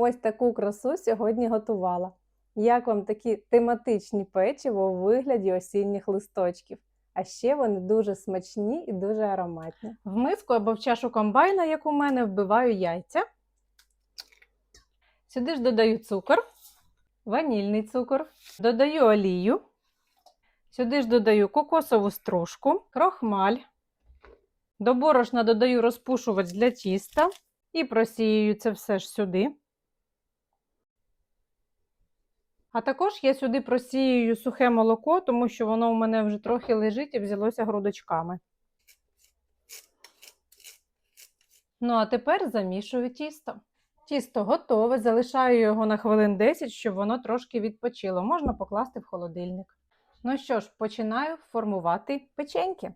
Ось таку красу сьогодні готувала. Як вам такі тематичні печиво у вигляді осінніх листочків? А ще вони дуже смачні і дуже ароматні. В миску або в чашу комбайна, як у мене, вбиваю яйця. Сюди ж додаю цукор, ванільний цукор, додаю олію. Сюди ж додаю кокосову стружку, крохмаль. До борошна додаю розпушувач для тіста і просіюю це все ж сюди. А також я сюди просіюю сухе молоко, тому що воно у мене вже трохи лежить і взялося грудочками. Ну, а тепер замішую тісто. Тісто готове, залишаю його на хвилин 10, щоб воно трошки відпочило. Можна покласти в холодильник. Ну що ж, починаю формувати печеньки.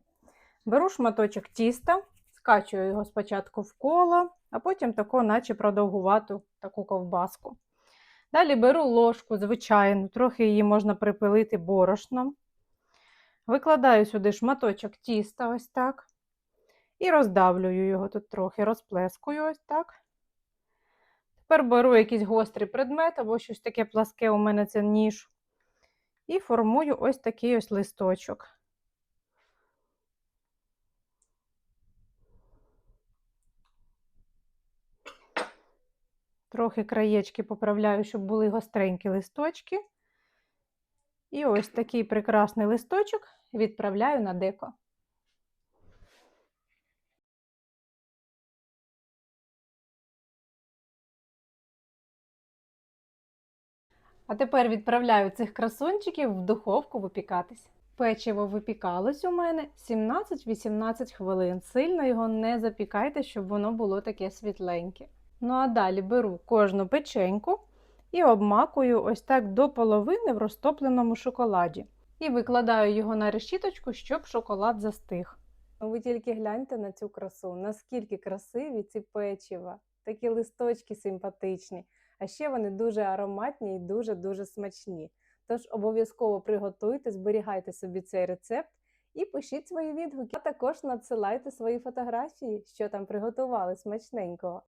Беру шматочок тіста, скачую його спочатку в коло, а потім таку, наче продовгувату таку ковбаску. Далі беру ложку, звичайну, трохи її можна припилити борошном. Викладаю сюди шматочок тіста, ось так. І роздавлюю його тут трохи, розплескую ось так. Тепер беру якийсь гострий предмет або щось таке пласке, у мене це ніж. І формую ось такий ось листочок. Трохи краєчки поправляю, щоб були гостренькі листочки. І ось такий прекрасний листочок відправляю на деко. А тепер відправляю цих красунчиків в духовку випікатись. Печиво випікалось у мене 17-18 хвилин. Сильно його не запікайте, щоб воно було таке світленьке. Ну а далі беру кожну печеньку і обмакую ось так до половини в розтопленому шоколаді. І викладаю його на решіточку, щоб шоколад застиг. Ну, ви тільки гляньте на цю красу, наскільки красиві ці печива, такі листочки симпатичні, а ще вони дуже ароматні і дуже-дуже смачні. Тож обов'язково приготуйте, зберігайте собі цей рецепт і пишіть свої відгуки. А також надсилайте свої фотографії, що там приготували смачненького.